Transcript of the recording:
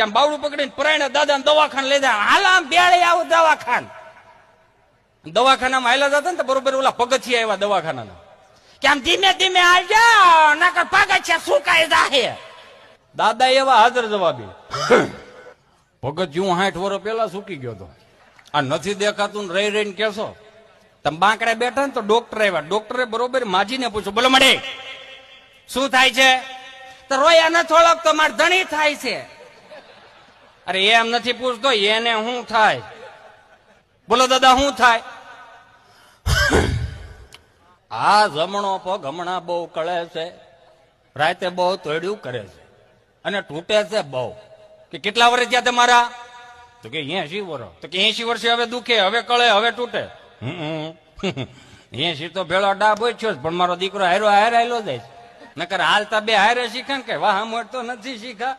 આમ બાવડું પકડીને પરાયણ દાદા દવાખાને લઈ જાય? હાલ આમ બેળે આવું દવાખાન. દવાખાનામાં હાલ્યા હતા ને તો બરોબર ઓલા પગથિયા આવ્યા દવાખાનાના. કે આમ ધીમે ધીમે આવજો નકર પગથિયા સુકાઈ જાહે. દાદા એવા હાજર જવાબી પગથિયું હાઠ વર્ષ પેલા સુકી ગયો તો. આ નથી દેખાતું ને રહી રહીને કેશો તમે બાંકડે બેઠા ને તો ડોક્ટર આવ્યા. ડોક્ટરે બરોબર માજીને પૂછ્યું, બોલો મળે શું થાય છે? તો રોયા નથી ઓળખતો, મારે ધણી થાય છે. અરે એમ નથી પૂછતો, એને શું થાય? બોલો દાદા શું થાય? આ જમણો પગ હમણાં બહુ કળે છે, રાતે બહુ તોડ્યું કરે છે, અને તૂટે છે બહુ. કે કેટલા વર્ષ થયા તમારા તો કે એસી વર્ષ. તો કે એસી વર્ષે હવે દુખે, હવે કળે, હવે તૂટે. એસી તો ભેળો ડાબ હોય છે, પણ મારો દીકરો હારો હાર હાલો જાય. નકર હાલતા બે હારે શીખે ને કે વાહ મળતો નથી શીખા.